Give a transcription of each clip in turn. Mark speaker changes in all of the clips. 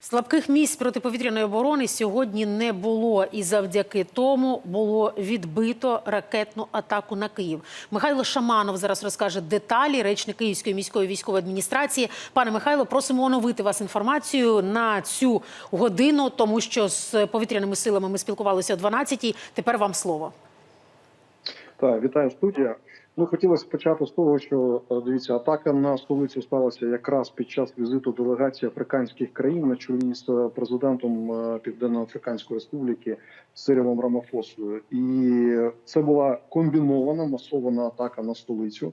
Speaker 1: Слабких місць протиповітряної оборони сьогодні не було, і завдяки тому було відбито ракетну атаку на Київ. Михайло Шаманов зараз розкаже деталі. Речник Київської міської військової адміністрації. Пане Михайло, просимо оновити вас інформацію на цю годину, тому що з повітряними силами ми спілкувалися о 12-й. Тепер вам слово.
Speaker 2: Так, вітаю студія. Ну, хотілося почати з того, що е, дивіться, атака на столицю сталася якраз під час візиту делегації африканських країн на чолі з е, президентом е, Південно-Африканської Республіки Сирілом Рамафосою. І це була комбінована масована атака на столицю.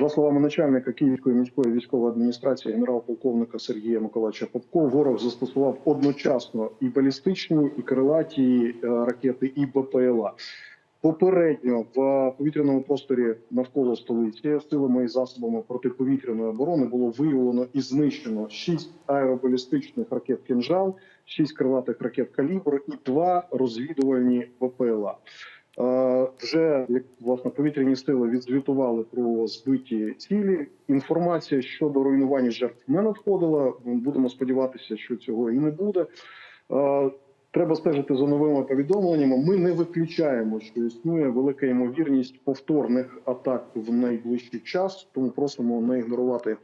Speaker 2: За словами начальника Київської міської військової адміністрації генерал-полковника Сергія Миколаївича Попко, ворог застосував одночасно і балістичні, і крилаті ракети, і БПЛА. Попередньо в повітряному просторі навколо столиці силами і засобами протиповітряної оборони було виявлено і знищено шість аеробалістичних ракет «Кінжал», шість крилатих ракет «Калібр» і два розвідувальні ВПЛА. Е, Вже як власне повітряні сили відзвітували про збиті цілі. Інформація щодо руйнування жертв не надходила. Будемо сподіватися, що цього і не буде. Треба стежити за новими повідомленнями. Ми не виключаємо, що існує велика ймовірність повторних атак в найближчий час. Тому просимо не ігнорувати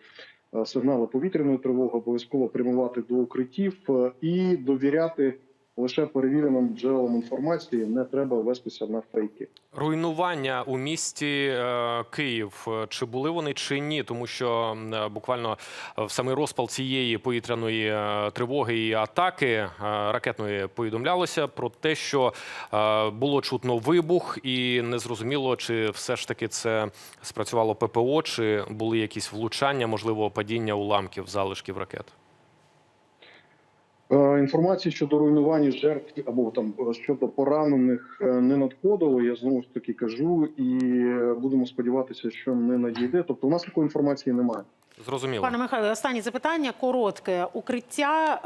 Speaker 2: е, сигнали повітряної тривоги, обов'язково прямувати до укриттів е, і довіряти лише перевіреним джерелам інформації. Не треба вестися на фейки.
Speaker 3: Руйнування у місті е, Київ. Чи були вони чи ні? Тому що е, буквально в самий розпал цієї повітряної е, тривоги і атаки ракетної повідомлялося про те, що було чутно вибух, і незрозуміло, чи все ж таки це спрацювало ППО, чи були якісь влучання, можливо, падіння уламків залишків ракет.
Speaker 2: Інформації щодо руйнування жертв або там е, щодо поранених е, не надходило. Я знову ж таки кажу, і е, будемо сподіватися, що не надійде. Тобто, у нас такої інформації немає.
Speaker 3: Зрозуміло.
Speaker 1: Пане Михайло, останнє запитання коротке. Укриття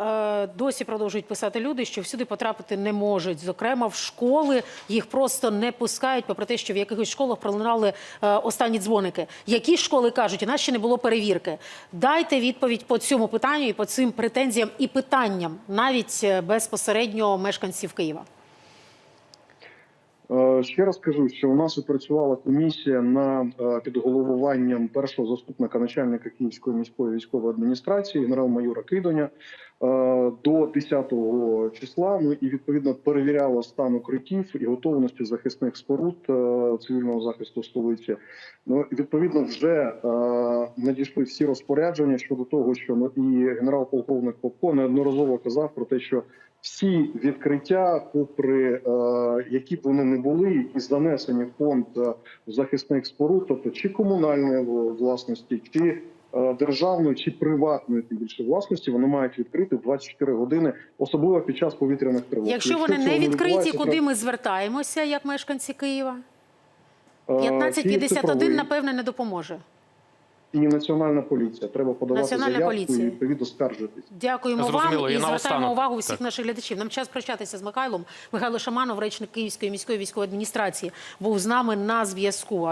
Speaker 1: е, досі продовжують писати люди, що всюди потрапити не можуть. Зокрема, в школи їх просто не пускають, попри те, що в якихось школах пролунали е, останні дзвоники. Які школи кажуть, у нас ще не було перевірки. Дайте відповідь по цьому питанню і по цим претензіям і питанням, навіть е, безпосередньо мешканців Києва.
Speaker 2: Ще раз кажу, що у нас опрацювала комісія на е, під головуванням першого заступника начальника Київської міської військової адміністрації генерал-майора Кидоня е, до 10 числа. Ну і відповідно перевіряла стан укриттів і готовності захисних споруд е, цивільного захисту столиці. Ну відповідно вже надійшли всі розпорядження щодо того, що ну, і генерал-полковник Попко неодноразово казав про те, що всі відкриття, попри які б вони не були, і занесені в фонд е, захисних споруд, тобто чи комунальної власності, чи е, державної, чи приватної тим більше власності, вони мають відкрити 24 години, особливо під час повітряних тривог.
Speaker 1: Якщо вони не відкриті, куди ми звертаємося, як мешканці Києва?
Speaker 2: Е, Київ
Speaker 1: 1551, напевне, не допоможе.
Speaker 2: І національна поліція. Треба подавати
Speaker 1: Національна
Speaker 2: заявку
Speaker 1: поліція.
Speaker 2: і відповідно скаржитись.
Speaker 1: Дякуємо
Speaker 3: Зрозуміло.
Speaker 1: вам
Speaker 3: І
Speaker 1: і звертаємо увагу всіх
Speaker 3: Так.
Speaker 1: наших глядачів. Нам час прощатися з Михайлом. Михайло Шаманов, речник Київської міської військової адміністрації, був з нами на зв'язку.